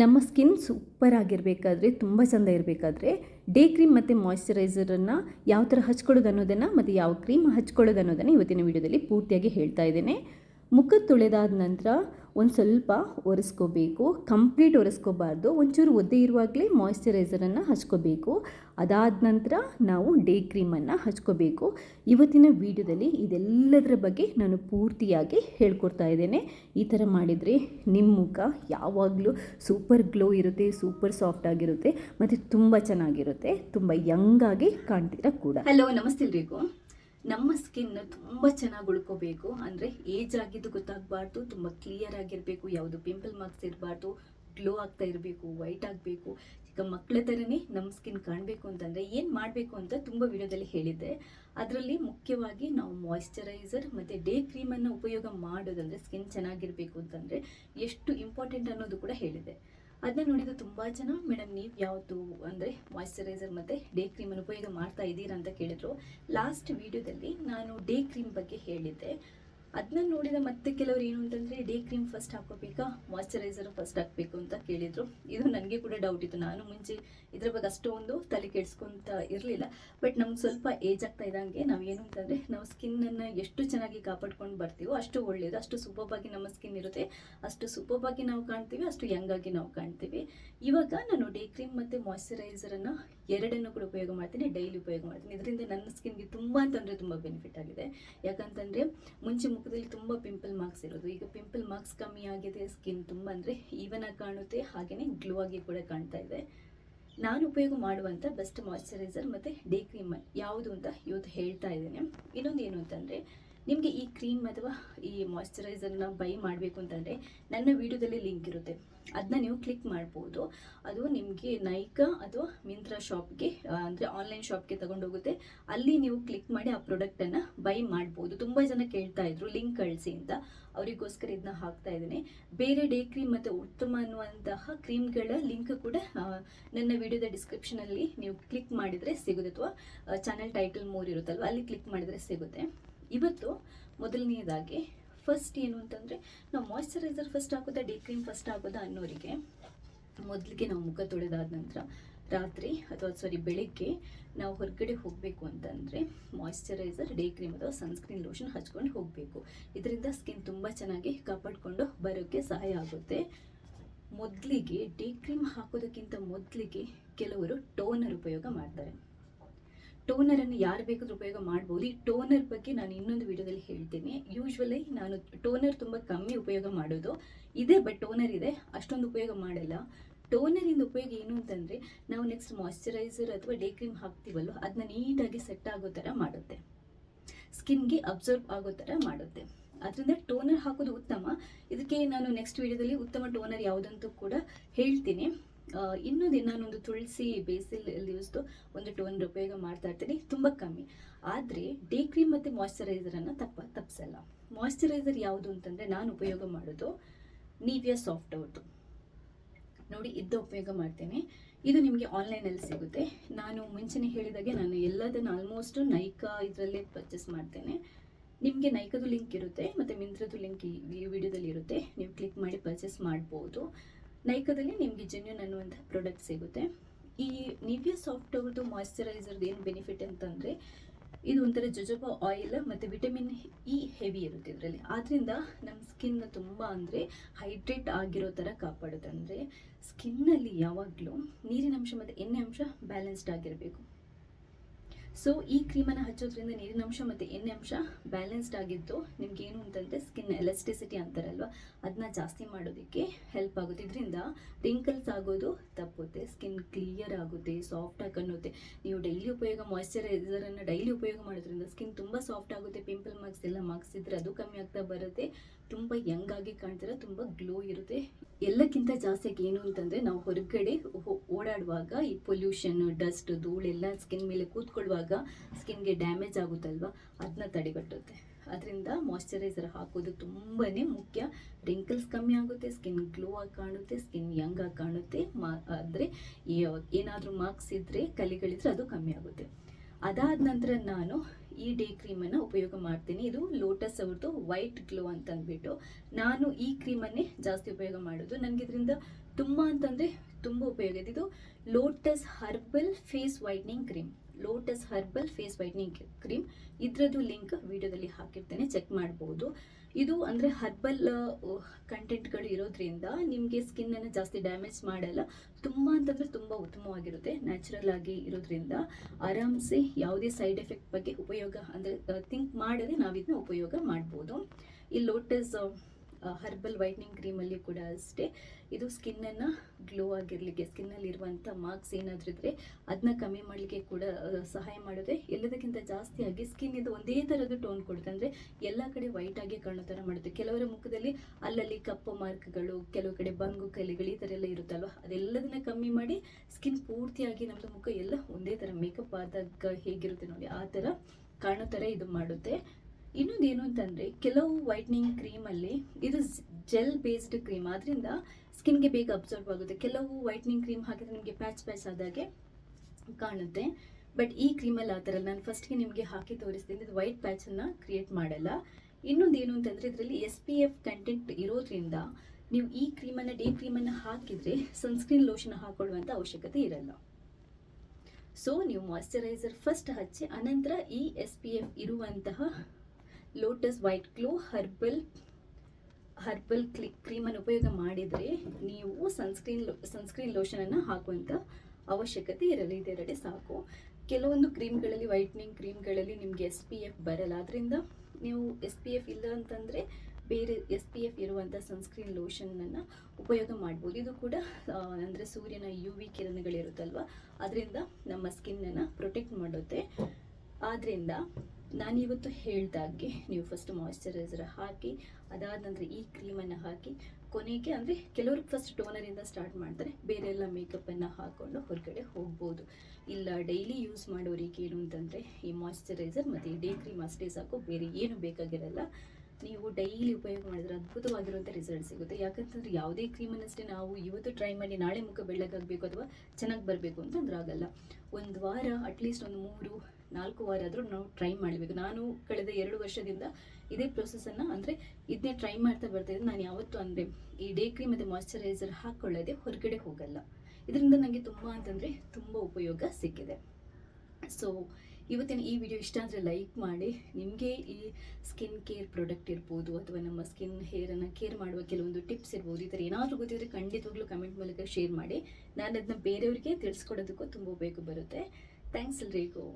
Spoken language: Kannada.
ನಮ್ಮ ಸ್ಕಿನ್ ಸೂಪರ್ ಆಗಿರಬೇಕಾದ್ರೆ, ತುಂಬ ಚೆಂದ ಇರಬೇಕಾದ್ರೆ ಡೇ ಕ್ರೀಮ್ ಮತ್ತು ಮಾಯಿಶ್ಚರೈಸರನ್ನು ಯಾವ ಥರ ಹಚ್ಕೊಳ್ಳೋದು ಅನ್ನೋದನ್ನು ಮತ್ತು ಯಾವ ಕ್ರೀಮ್ ಹಚ್ಕೊಳ್ಳೋದು ಅನ್ನೋದನ್ನು ಇವತ್ತಿನ ವಿಡಿಯೋದಲ್ಲಿ ಪೂರ್ತಿಯಾಗಿ ಹೇಳ್ತಾ ಇದ್ದೇನೆ. ಮುಖ ತೊಳೆದಾದ ನಂತರ ಒಂದು ಸ್ವಲ್ಪ ಒರೆಸ್ಕೋಬೇಕು. ಕಂಪ್ಲೀಟ್ ಒರೆಸ್ಕೋಬಾರ್ದು. ಒಂಚೂರು ಒದ್ದೆ ಇರುವಾಗಲೇ ಮಾಯಿಶ್ಚರೈಸರನ್ನು ಹಚ್ಕೋಬೇಕು. ಅದಾದ ನಂತರ ನಾವು ಡೇ ಕ್ರೀಮನ್ನು ಹಚ್ಕೋಬೇಕು. ಇವತ್ತಿನ ವಿಡಿಯೋದಲ್ಲಿ ಇದೆಲ್ಲದರ ಬಗ್ಗೆ ನಾನು ಪೂರ್ತಿಯಾಗಿ ಹೇಳ್ಕೊಡ್ತಾ ಇದ್ದೇನೆ. ಈ ಥರ ಮಾಡಿದರೆ ನಿಮ್ಮ ಮುಖ ಯಾವಾಗಲೂ ಸೂಪರ್ ಗ್ಲೋ ಇರುತ್ತೆ ಸೂಪರ್ ಸಾಫ್ಟ್ ಆಗಿರುತ್ತೆ, ಮತ್ತು ತುಂಬ ಚೆನ್ನಾಗಿರುತ್ತೆ, ತುಂಬ ಯಂಗಾಗಿ ಕಾಣ್ತೀರ ಕೂಡ. ಹಲೋ ನಮಸ್ತೆ ಎಲ್ರಿಗೂ. ನಮ್ಮ ಸ್ಕಿನ್ ತುಂಬ ಚೆನ್ನಾಗಿ ಉಳ್ಕೋಬೇಕು. ಅಂದರೆ ಏಜ್ ಆಗಿದ್ದು ಗೊತ್ತಾಗಬಾರ್ದು, ತುಂಬ ಕ್ಲಿಯರ್ ಆಗಿರಬೇಕು. ಯಾವುದು ಪಿಂಪಲ್ ಮಾರ್ಕ್ಸ್ ಇರಬಾರ್ದು ಗ್ಲೋ ಆಗ್ತಾ ಇರಬೇಕು ವೈಟ್ ಆಗಬೇಕು. ಈಗ ಮಕ್ಕಳ ಥರನೇ ನಮ್ಮ ಸ್ಕಿನ್ ಕಾಣಬೇಕು ಅಂತಂದರೆ ಏನು ಮಾಡಬೇಕು ಅಂತ ತುಂಬ ವಿಡಿಯೋದಲ್ಲಿ ಹೇಳಿದ್ದೆ. ಅದರಲ್ಲಿ ಮುಖ್ಯವಾಗಿ ನಾವು ಮಾಯಿಶ್ಚರೈಸರ್ ಮತ್ತು ಡೇ ಕ್ರೀಮನ್ನು ಉಪಯೋಗ ಮಾಡೋದಂದರೆ ಸ್ಕಿನ್ ಚೆನ್ನಾಗಿರಬೇಕು ಅಂತಂದರೆ ಎಷ್ಟು ಇಂಪಾರ್ಟೆಂಟ್ ಅನ್ನೋದು ಕೂಡ ಹೇಳಿದೆ ಅದನ್ನ ನೋಡಿದ ತುಂಬ ಜನ ಮೇಡಮ್ ನೀವು ಯಾವುದು ಅಂದರೆ ಮಾಯ್ಶ್ಚರೈಸರ್ ಮತ್ತು ಡೇ ಕ್ರೀಮನ್ನು ಉಪಯೋಗ ಮಾಡ್ತಾ ಇದ್ದೀರಾ? ಅಂತ ಕೇಳಿದ್ರು. ಲಾಸ್ಟ್ ವಿಡಿಯೋದಲ್ಲಿ ನಾನು ಡೇ ಕ್ರೀಮ್ ಬಗ್ಗೆ ಹೇಳಿದ್ದೆ. ಅದನ್ನ ನೋಡಿದ ಮತ್ತೆ ಕೆಲವರು ಏನು ಅಂತಂದರೆ, ಡೇ ಕ್ರೀಮ್ ಫಸ್ಟ್ ಹಾಕೋಬೇಕಾ ಮಾಯಶ್ಚರೈಸರ್ ಫಸ್ಟ್ ಹಾಕಬೇಕು ಅಂತ ಕೇಳಿದರು. ಇದು ನನಗೆ ಕೂಡ ಡೌಟ್ ಇತ್ತು. ನಾನು ಮುಂಚೆ ಇದ್ರ ಬಗ್ಗೆ ಅಷ್ಟೊಂದು ತಲೆ ಕೆಡಿಸ್ಕೊಂತ ಇರಲಿಲ್ಲ. ಬಟ್ ನಮ್ಗೆ ಸ್ವಲ್ಪ ಏಜ್ ಆಗ್ತಾ ಇದ್ದಂಗೆ ನಾವು ಏನು ಅಂತಂದರೆ, ನಾವು ಸ್ಕಿನ್ನನ್ನು ಎಷ್ಟು ಚೆನ್ನಾಗಿ ಕಾಪಾಡ್ಕೊಂಡು ಬರ್ತೀವೋ ಅಷ್ಟು ಒಳ್ಳೆಯದು ಅಷ್ಟು ಸುಬ್ಬವಾಗಿ ನಮ್ಮ ಸ್ಕಿನ್ ಇರುತ್ತೆ. ಅಷ್ಟು ಸುಬ್ಬವಾಗಿ ನಾವು ಕಾಣ್ತೀವಿ, ಅಷ್ಟು ಯಂಗಾಗಿ ನಾವು ಕಾಣ್ತೀವಿ. ಇವಾಗ ನಾನು ಡೇ ಕ್ರೀಮ್ ಮತ್ತು ಮಾಯಶ್ಚರೈಸರನ್ನು ಎರಡನ್ನು ಕೂಡ ಉಪಯೋಗ ಮಾಡ್ತೀನಿ ಡೈಲಿ ಉಪಯೋಗ ಮಾಡ್ತೀನಿ. ಇದರಿಂದ ನನ್ನ ಸ್ಕಿನ್ಗೆ ತುಂಬ ಅಂತಂದರೆ ತುಂಬ ಬೆನಿಫಿಟ್ ಆಗಿದೆ. ಯಾಕಂತಂದರೆ, ಮುಂಚೆ ಮುಖದಲ್ಲಿ ತುಂಬ ಪಿಂಪಲ್ ಮಾರ್ಕ್ಸ್ ಇರೋದು. ಈಗ ಪಿಂಪಲ್ ಮಾರ್ಕ್ಸ್ ಕಮ್ಮಿ ಆಗಿದೆ ಸ್ಕಿನ್ ತುಂಬ ಅಂದರೆ ಈವನ್ ಆಗಿ ಕಾಣುತ್ತೆ ಹಾಗೆಯೇ ಗ್ಲೋ ಆಗಿ ಕೂಡ ಕಾಣ್ತಾ ಇದೆ. ನಾನು ಉಪಯೋಗ ಮಾಡುವಂಥ ಬೆಸ್ಟ್ ಮಾಯಿಶ್ಚರೈಸರ್ ಮತ್ತು ಡೇ ಕ್ರೀಮ್ ಯಾವುದು ಅಂತ ಇವತ್ತು ಹೇಳ್ತಾ ಇದ್ದೇನೆ. ಇನ್ನೊಂದು ಏನು ಅಂತಂದರೆ ನಿಮಗೆ ಈ ಕ್ರೀಮ್ ಅಥವಾ ಈ ಮಾಯಶ್ಚರೈಸರ್ನ ಬೈ ಮಾಡಬೇಕು ಅಂತಂದರೆ ನನ್ನ ವಿಡಿಯೋದಲ್ಲಿ ಲಿಂಕ್ ಇರುತ್ತೆ. ಅದನ್ನ ನೀವು ಕ್ಲಿಕ್ ಮಾಡ್ಬೋದು. ಅದು ನಿಮಗೆ ನೈಕಾ ಅಥವಾ ಮಿಂತ್ರಾ ಶಾಪ್ಗೆ ಅಂದರೆ ಆನ್ಲೈನ್ ಶಾಪ್ಗೆ ತಗೊಂಡೋಗುತ್ತೆ. ಅಲ್ಲಿ ನೀವು ಕ್ಲಿಕ್ ಮಾಡಿ ಆ ಪ್ರಾಡಕ್ಟನ್ನು ಬೈ ಮಾಡ್ಬೋದು. ತುಂಬ ಜನ ಕೇಳ್ತಾ ಇದ್ರು ಲಿಂಕ್ ಕಳಿಸಿ ಅಂತ. ಅವರಿಗೋಸ್ಕರ ಇದನ್ನ ಹಾಕ್ತಾ ಇದ್ದೀನಿ. ಬೇರೆ ಡೇ ಕ್ರೀಮ್ ಮತ್ತು ಉತ್ತಮ ಅನ್ನುವಂತಹ ಕ್ರೀಮ್ಗಳ ಲಿಂಕ್ ಕೂಡ ನನ್ನ ವಿಡಿಯೋದ ಡಿಸ್ಕ್ರಿಪ್ಷನಲ್ಲಿ ನೀವು ಕ್ಲಿಕ್ ಮಾಡಿದರೆ ಸಿಗುತ್ತೆ. ಅಥವಾ ಚಾನೆಲ್ ಟೈಟಲ್ ಮೂರು ಇರುತ್ತಲ್ವ, ಅಲ್ಲಿ ಕ್ಲಿಕ್ ಮಾಡಿದರೆ ಸಿಗುತ್ತೆ. ಇವತ್ತು ಮೊದಲನೆಯದಾಗಿ ಫಸ್ಟ್ ಏನು ಅಂತಂದರೆ ನಾವು ಮಾಯಿಶ್ಚರೈಸರ್ ಫಸ್ಟ್ ಹಾಕೋದಾ ಡೇ ಕ್ರೀಮ್ ಫಸ್ಟ್ ಹಾಕೋದಾ ಅನ್ನೋರಿಗೆ ಮೊದಲಿಗೆ ನಾವು ಮುಖ ತೊಳೆದಾದ ನಂತರ ರಾತ್ರಿ ಅಥವಾ ಸಾರಿ ಬೆಳಿಗ್ಗೆ ನಾವು ಹೊರಗಡೆ ಹೋಗಬೇಕು ಅಂತಂದರೆ ಮಾಯಿಶ್ಚರೈಸರ್ ಡೇ ಕ್ರೀಮ್ ಅಥವಾ ಸನ್ಸ್ಕ್ರೀನ್ ಲೋಷನ್ ಹಚ್ಕೊಂಡು ಹೋಗಬೇಕು. ಇದರಿಂದ ಸ್ಕಿನ್ ತುಂಬ ಚೆನ್ನಾಗಿ ಕಾಪಾಡಿಕೊಂಡು ಬರೋಕ್ಕೆ ಸಹಾಯ ಆಗುತ್ತೆ. ಮೊದಲಿಗೆ ಡೇ ಕ್ರೀಮ್ ಹಾಕೋದಕ್ಕಿಂತ ಮೊದಲಿಗೆ ಕೆಲವರು ಟೋನರ್ ಉಪಯೋಗ ಮಾಡ್ತಾರೆ. ಟೋನರನ್ನು ಯಾರು ಬೇಕಾದ್ರೂ ಉಪಯೋಗ ಮಾಡ್ಬೋದು. ಈ ಟೋನರ್ ಬಗ್ಗೆ ನಾನು ಇನ್ನೊಂದು ವಿಡಿಯೋದಲ್ಲಿ ಹೇಳ್ತೀನಿ. ಯೂಶ್ವಲಿ ನಾನು ಟೋನರ್ ತುಂಬ ಕಮ್ಮಿ ಉಪಯೋಗ ಮಾಡೋದು. ಇದೆ ಬಟ್ ಟೋನರ್ ಇದೆ. ಅಷ್ಟೊಂದು ಉಪಯೋಗ ಮಾಡಲ್ಲ. ಟೋನರಿಂದ ಉಪಯೋಗ ಏನು ಅಂತಂದರೆ, ನಾವು ನೆಕ್ಸ್ಟ್ ಮಾಯಿಶ್ಚರೈಸರ್ ಅಥವಾ ಡೇ ಕ್ರೀಮ್ ಹಾಕ್ತೀವಲ್ವ ಅದನ್ನ ನೀಟಾಗಿ ಸೆಟ್ ಆಗೋ ಥರ ಮಾಡುತ್ತೆ. ಸ್ಕಿನ್ಗೆ ಅಬ್ಸರ್ವ್ ಆಗೋ ಥರ ಮಾಡುತ್ತೆ. ಅದರಿಂದ ಟೋನರ್ ಹಾಕೋದು ಉತ್ತಮ. ಇದಕ್ಕೆ ನಾನು ನೆಕ್ಸ್ಟ್ ವಿಡಿಯೋದಲ್ಲಿ ಉತ್ತಮ ಟೋನರ್ ಯಾವುದಂತೂ ಕೂಡ ಹೇಳ್ತೀನಿ. ಇನ್ನೊಂದು ನಾನೊಂದು ತುಳಸಿ ಬೇಸಿಲ್ ಲೀವ್ಸ್ದು ಒಂದು ಟೋನರ್ ಉಪಯೋಗ ಮಾಡ್ತಾ ಇರ್ತೀನಿ. ತುಂಬ ಕಮ್ಮಿ. ಆದರೆ, ಡೇ ಕ್ರೀಮ್ ಮತ್ತು ಮಾಯ್ಶ್ಚರೈಸರನ್ನು ತಪ್ಪ ತಪ್ಪಿಸಲ್ಲ ಮಾಯಿಶ್ಚರೈಸರ್ ಯಾವುದು ಅಂತಂದರೆ ನಾನು ಉಪಯೋಗ ಮಾಡೋದು ನೀವಿಯಾ ಸಾಫ್ಟ್ ಅವ್ರದ್ದು ನೋಡಿ, ಇದ್ದ ಉಪಯೋಗ ಮಾಡ್ತೇನೆ. ಇದು ನಿಮಗೆ ಆನ್ಲೈನಲ್ಲಿ ಸಿಗುತ್ತೆ. ನಾನು ಮುಂಚೆನೇ ಹೇಳಿದಾಗೆ ನಾನು ಎಲ್ಲದನ್ನು ಆಲ್ಮೋಸ್ಟ್ ನೈಕಾ ಇದರಲ್ಲೇ ಪರ್ಚೇಸ್ ಮಾಡ್ತೇನೆ. ನಿಮಗೆ ನೈಕದು ಲಿಂಕ್ ಇರುತ್ತೆ, ಮತ್ತು ಮಿಂತ್ರದ್ದು ಲಿಂಕ್ ಈ ವಿಡಿಯೋದಲ್ಲಿ ಇರುತ್ತೆ. ನೀವು ಕ್ಲಿಕ್ ಮಾಡಿ ಪರ್ಚೇಸ್ ಮಾಡ್ಬೋದು. ನೈಕಾದಲ್ಲಿ ನಿಮಗೆ ಜೆನ್ಯೂನ್ ಅನ್ನುವಂಥ ಪ್ರಾಡಕ್ಟ್ ಸಿಗುತ್ತೆ. ಈ ನಿವ್ಯ ಸಾಫ್ಟ್ ಅವ್ರದ್ದು ಮಾಯಶ್ಚರೈಸರ್ದು ಏನು ಬೆನಿಫಿಟ್ ಅಂತಂದರೆ, ಇದು ಒಂಥರ ಜೊಜೊಬ ಆಯಿಲ್ ಮತ್ತು ವಿಟಮಿನ್ ಇ ಹೆವಿ ಇರುತ್ತೆ ಇದರಲ್ಲಿ. ಆದ್ದರಿಂದ ನಮ್ಮ ಸ್ಕಿನ್ ತುಂಬ ಅಂದರೆ ಹೈಡ್ರೇಟ್ ಆಗಿರೋ ಥರ ಕಾಪಾಡುತ್ತೆ. ಅಂದರೆ ಸ್ಕಿನ್ನಲ್ಲಿ ಯಾವಾಗಲೂ ನೀರಿನ ಅಂಶ ಮತ್ತು ಎಣ್ಣೆ ಅಂಶ ಬ್ಯಾಲೆನ್ಸ್ಡ್ ಆಗಿರಬೇಕು. ಸೊ ಈ ಕ್ರೀಮನ್ನು ಹಚ್ಚೋದ್ರಿಂದ ನೀರಿನ ಅಂಶ ಮತ್ತು ಎಣ್ಣೆ ಅಂಶ ಬ್ಯಾಲೆನ್ಸ್ಡ್ ಆಗಿದ್ದು ನಿಮ್ಗೆ ಏನು ಅಂತಂದರೆ ಸ್ಕಿನ್ ಎಲಾಸ್ಟಿಸಿಟಿ ಅಂತಾರಲ್ವ? ಅದನ್ನ ಜಾಸ್ತಿ ಮಾಡೋದಕ್ಕೆ ಹೆಲ್ಪ್ ಆಗುತ್ತೆ. ಇದರಿಂದ ರಿಂಕಲ್ಸ್ ಆಗೋದು ತಪ್ಪುತ್ತೆ ಸ್ಕಿನ್ ಕ್ಲಿಯರ್ ಆಗುತ್ತೆ ಸಾಫ್ಟ್ ಆಗಿ ಅನ್ನುತ್ತೆ. ನೀವು ಡೈಲಿ ಉಪಯೋಗ ಮಾಯಿಶ್ಚರೈಸರನ್ನು ಡೈಲಿ ಉಪಯೋಗ ಮಾಡೋದ್ರಿಂದ ಸ್ಕಿನ್ ತುಂಬ ಸಾಫ್ಟ್ ಆಗುತ್ತೆ. ಪಿಂಪಲ್ ಮಾರ್ಕ್ಸ್ ಎಲ್ಲ ಮಾರ್ಕ್ಸ್ ಇದ್ದರೆ ಅದು ಕಮ್ಮಿ ಆಗ್ತಾ ಬರುತ್ತೆ. ತುಂಬ ಯಂಗ್ ಆಗಿ ಕಾಣ್ತೀರ, ತುಂಬ ಗ್ಲೋ ಇರುತ್ತೆ. ಎಲ್ಲಕ್ಕಿಂತ ಜಾಸ್ತಿ ಏನು ಅಂತಂದರೆ ನಾವು ಹೊರಗಡೆ ಓಡಾಡುವಾಗ ಈ ಪೊಲ್ಯೂಷನ್ ಡಸ್ಟ್ ಧೂಳೆಲ್ಲ ಸ್ಕಿನ್ ಮೇಲೆ ಕೂತ್ಕೊಳ್ಳುವಾಗ ಸ್ಕಿನ್ಗೆ ಡ್ಯಾಮೇಜ್ ಆಗುತ್ತಲ್ವ? ಅದನ್ನ ತಡೆಗಟ್ಟುತ್ತೆ. ಅದರಿಂದ ಮಾಯ್ಶ್ಚರೈಸರ್ ಹಾಕೋದು ತುಂಬಾ ಮುಖ್ಯ. ರಿಂಕಲ್ಸ್ ಕಮ್ಮಿ ಆಗುತ್ತೆ ಸ್ಕಿನ್ ಗ್ಲೋ ಆಗಿ ಕಾಣುತ್ತೆ ಸ್ಕಿನ್ ಯಂಗ್ ಆಗಿ ಕಾಣುತ್ತೆ. ಮಾ ಅಂದರೆ ಏನಾದರೂ ಮಾರ್ಕ್ಸ್ ಇದ್ದರೆ ಕಲೆಗಳಿದ್ರೆ ಅದು ಕಮ್ಮಿ ಆಗುತ್ತೆ. ಅದಾದ ನಂತರ ನಾನು ಈ ಡೇ ಕ್ರೀಮನ್ನು ಉಪಯೋಗ ಮಾಡ್ತೀನಿ. ಇದು ಲೋಟಸ್ ಅವ್ರದ್ದು ವೈಟ್ ಗ್ಲೋ ಅಂತ ಅಂದ್ಬಿಟ್ಟು ನಾನು ಈ ಕ್ರೀಮನ್ನೇ ಜಾಸ್ತಿ ಉಪಯೋಗ ಮಾಡೋದು. ನನಗೆ ಇದರಿಂದ ತುಂಬ ಅಂತಂದರೆ ತುಂಬ ಉಪಯೋಗ ಇದೆ. ಇದು Lotus herbal face whitening cream Lotus herbal face whitening cream ಇದರದ್ದು ಲಿಂಕ್ ವಿಡಿಯೋದಲ್ಲಿ ಹಾಕಿರ್ತೇನೆ ಚೆಕ್ ಮಾಡ್ಬೋದು. ಇದು ಅಂದರೆ ಹರ್ಬಲ್ ಕಂಟೆಂಟ್ಗಳು ಇರೋದ್ರಿಂದ ನಿಮಗೆ ಸ್ಕಿನ್ನನ್ನು ಜಾಸ್ತಿ ಡ್ಯಾಮೇಜ್ ಮಾಡಲ್ಲ. ತುಂಬ ಅಂತಂದರೆ ತುಂಬ ಉತ್ತಮವಾಗಿರುತ್ತೆ ನ್ಯಾಚುರಲ್ ಆಗಿ ಇರೋದ್ರಿಂದ. ಆರಾಮ್ಸೆ ಯಾವುದೇ ಸೈಡ್ ಎಫೆಕ್ಟ್ ಬಗ್ಗೆ ಉಪಯೋಗ ಅಂದರೆ ಥಿಂಕ್ ಮಾಡದೆ ನಾವು ಇದನ್ನ ಉಪಯೋಗ ಮಾಡ್ಬೋದು. ಈ ಲೋಟಸ್ ಹರ್ಬಲ್ ವೈಟ್ನಿಂಗ್ ಕ್ರೀಮಲ್ಲಿ ಕೂಡ ಅಷ್ಟೇ. ಇದು ಸ್ಕಿನ್ನನ್ನು ಗ್ಲೋ ಆಗಿರಲಿಕ್ಕೆ ಸ್ಕಿನ್ನಲ್ಲಿರುವಂಥ ಮಾರ್ಕ್ಸ್ ಏನಾದರೂ ಇದ್ದರೆ ಅದನ್ನ ಕಮ್ಮಿ ಮಾಡಲಿಕ್ಕೆ ಕೂಡ ಸಹಾಯ ಮಾಡುತ್ತೆ. ಎಲ್ಲದಕ್ಕಿಂತ ಜಾಸ್ತಿಯಾಗಿ ಸ್ಕಿನ್ ಇದು ಒಂದೇ ಥರದ ಟೋನ್ ಕೊಡುತ್ತೆ. ಅಂದರೆ ಎಲ್ಲ ಕಡೆ ವೈಟ್ ಆಗಿ ಕಾಣೋ ಥರ ಮಾಡುತ್ತೆ. ಕೆಲವರ ಮುಖದಲ್ಲಿ ಅಲ್ಲಲ್ಲಿ ಕಪ್ಪು ಮಾರ್ಕ್ಗಳು ಕೆಲವು ಕಡೆ ಬಂಗು ಕಲೆಗಳು ಈ ಥರ ಎಲ್ಲ ಇರುತ್ತಲ್ವ? ಅದೆಲ್ಲದನ್ನ ಕಮ್ಮಿ ಮಾಡಿ ಸ್ಕಿನ್ ಪೂರ್ತಿಯಾಗಿ ನಮ್ಮದು ಮುಖ ಎಲ್ಲ ಒಂದೇ ಥರ ಮೇಕಪ್ ಆದಾಗ ಹೇಗಿರುತ್ತೆ ನೋಡಿ, ಆ ಥರ ಕಾಣೋ ಥರ ಇದು ಮಾಡುತ್ತೆ. ಇನ್ನೊಂದು ಏನು ಅಂತಂದರೆ, ಕೆಲವು ವೈಟ್ನಿಂಗ್ ಕ್ರೀಮಲ್ಲಿ ಇದು ಜೆಲ್ ಬೇಸ್ಡ್ ಕ್ರೀಮ್ ಆದ್ದರಿಂದ ಸ್ಕಿನ್ಗೆ ಬೇಗ ಅಬ್ಸರ್ವ್ ಆಗುತ್ತೆ. ಕೆಲವು ವೈಟ್ನಿಂಗ್ ಕ್ರೀಮ್ ಹಾಕಿದ್ರೆ ನಿಮಗೆ ಪ್ಯಾಚ್ ಪ್ಯಾಚ್ ಆದಾಗೆ ಕಾಣುತ್ತೆ. ಬಟ್ ಈ ಕ್ರೀಮಲ್ಲಿ ಆ ಥರ ನಾನು ಫಸ್ಟ್ಗೆ ನಿಮಗೆ ಹಾಕಿ ತೋರಿಸ್ತೀನಿ. ಇದು ವೈಟ್ ಪ್ಯಾಚನ್ನು ಕ್ರಿಯೇಟ್ ಮಾಡಲ್ಲ. ಇನ್ನೊಂದು ಏನು ಅಂತಂದರೆ, ಇದರಲ್ಲಿ ಎಸ್ ಪಿ ಎಫ್ ಕಂಟೆಂಟ್ ಇರೋದ್ರಿಂದ ನೀವು ಈ ಕ್ರೀಮನ್ನು ಡೇ ಕ್ರೀಮನ್ನು ಹಾಕಿದರೆ ಸನ್ಸ್ಕ್ರೀನ್ ಲೋಷನ್ ಹಾಕ್ಕೊಳ್ಳುವಂಥ ಅವಶ್ಯಕತೆ ಇರಲ್ಲ. ಸೊ ನೀವು ಮಾಯಶ್ಚರೈಸರ್ ಫಸ್ಟ್ ಹಚ್ಚಿ, ಅನಂತರ ಈ ಎಸ್ ಪಿ ಎಫ್ ಇರುವಂತಹ Lotus white glow herbal herbal ಕ್ಲಿ ಕ್ರೀಮನ್ನು ಉಪಯೋಗ ಮಾಡಿದರೆ ನೀವು ಸನ್ಸ್ಕ್ರೀನ್ ಸನ್ಸ್ಕ್ರೀನ್ ಲೋಷನನ್ನು ಹಾಕುವಂಥ ಅವಶ್ಯಕತೆ ಇರಲಿ. ಇದೆರಡೆ ಸಾಕು. ಕೆಲವೊಂದು ಕ್ರೀಮ್ಗಳಲ್ಲಿ ವೈಟ್ನಿಂಗ್ ಕ್ರೀಮ್ಗಳಲ್ಲಿ ನಿಮಗೆ ಎಸ್ ಪಿ ಎಫ್ ಬರಲ್ಲ. ಅದರಿಂದ ನೀವು ಎಸ್ ಪಿ ಎಫ್ ಇಲ್ಲ ಅಂತಂದರೆ ಬೇರೆ ಎಸ್ ಪಿ ಎಫ್ ಇರುವಂಥ ಸನ್ಸ್ಕ್ರೀನ್ ಲೋಷನನ್ನು ಉಪಯೋಗ ಮಾಡ್ಬೋದು. ಇದು ಕೂಡ ಅಂದರೆ ಸೂರ್ಯನ ಯು ವಿ ಕಿರಣಗಳಿರುತ್ತಲ್ವ? ಅದರಿಂದ ನಮ್ಮ ಸ್ಕಿನ್ನನ್ನು ಪ್ರೊಟೆಕ್ಟ್ ಮಾಡುತ್ತೆ. ಆದ್ದರಿಂದ ನಾನಿವತ್ತು ಹೇಳ್ದಾಗೆ ನೀವು ಫಸ್ಟ್ ಮಾಯಿಶ್ಚರೈಸರ್ ಹಾಕಿ, ಅದಾದ ನಂತರ ಈ ಕ್ರೀಮನ್ನು ಹಾಕಿ, ಕೊನೆಗೆ ಅಂದರೆ ಕೆಲವ್ರಿಗೆ ಫಸ್ಟ್ ಟೋನರಿಂದ ಸ್ಟಾರ್ಟ್ ಮಾಡ್ತಾರೆ ಬೇರೆ ಎಲ್ಲ ಮೇಕಪ್ಪನ್ನು ಹಾಕ್ಕೊಂಡು ಹೊರಗಡೆ ಹೋಗ್ಬೋದು. ಇಲ್ಲ ಡೈಲಿ ಯೂಸ್ ಮಾಡೋರಿಗೆ ಏನು ಅಂತಂದರೆ ಈ ಮಾಯಿಶ್ಚರೈಸರ್ ಮತ್ತು ಈ ಡೇ ಕ್ರೀಮ್ ಅಷ್ಟೇ ಸಾಕು, ಬೇರೆ ಏನು ಬೇಕಾಗಿರಲ್ಲ. ನೀವು ಡೈಲಿ ಉಪಯೋಗ ಮಾಡಿದ್ರೆ ಅದ್ಭುತವಾಗಿರುವಂಥ ರಿಸಲ್ಟ್ ಸಿಗುತ್ತೆ. ಯಾಕಂತಂದ್ರೆ ಯಾವುದೇ ಕ್ರೀಮನ್ನಷ್ಟೇ ನಾವು ಇವತ್ತು ಟ್ರೈ ಮಾಡಿ ನಾಳೆ ಮುಖ ಬೆಳ್ಳಗಾಗಬೇಕು ಅಥವಾ ಚೆನ್ನಾಗಿ ಬರಬೇಕು ಅಂತಂದ್ರೆ ಆಗಲ್ಲ. ಒಂದು ವಾರ ಅಟ್ಲೀಸ್ಟ್ ಒಂದು ಮೂರು ನಾಲ್ಕು ವಾರ ಆದರೂ ನಾವು ಟ್ರೈ ಮಾಡಬೇಕು. ನಾನು ಕಳೆದ ಎರಡು ವರ್ಷದಿಂದ ಇದೇ ಪ್ರೊಸೆಸನ್ನು ಅಂದರೆ ಇದನ್ನೇ ಟ್ರೈ ಮಾಡ್ತಾ ಬರ್ತಾಯಿದ್ದೆ ನಾನು ಯಾವತ್ತೂ ಅಂದರೆ ಈ ಡೇ ಕ್ರೀಮ್ ಮತ್ತು ಮಾಯಶ್ಚರೈಸರ್ ಹಾಕ್ಕೊಳ್ಳೋದೆ ಹೊರಗಡೆ ಹೋಗಲ್ಲ. ಇದರಿಂದ ನನಗೆ ತುಂಬ ಅಂತಂದರೆ ತುಂಬ ಉಪಯೋಗ ಸಿಕ್ಕಿದೆ. ಸೊ ಇವತ್ತಿನ ಈ ವಿಡಿಯೋ ಇಷ್ಟ ಅಂದರೆ ಲೈಕ್ ಮಾಡಿ. ನಿಮಗೆ ಈ ಸ್ಕಿನ್ ಕೇರ್ ಪ್ರಾಡಕ್ಟ್ ಇರ್ಬೋದು ಅಥವಾ ನಮ್ಮ ಸ್ಕಿನ್ ಹೇರನ್ನು ಕೇರ್ ಮಾಡುವ ಕೆಲವೊಂದು ಟಿಪ್ಸ್ ಇರ್ಬೋದು, ಈ ಥರ ಏನಾದರೂ ಗೊತ್ತಿದ್ರೆ ಖಂಡಿತವಾಗ್ಲೂ ಕಮೆಂಟ್ ಮೂಲಕ ಶೇರ್ ಮಾಡಿ. ನಾನು ಅದನ್ನ ಬೇರೆಯವರಿಗೆ ತಿಳಿಸ್ಕೊಡೋದಕ್ಕೂ ತುಂಬ ಉಪಯೋಗ ಬರುತ್ತೆ. ಥ್ಯಾಂಕ್ಸ್ ಎಲ್ರಿಗೂ.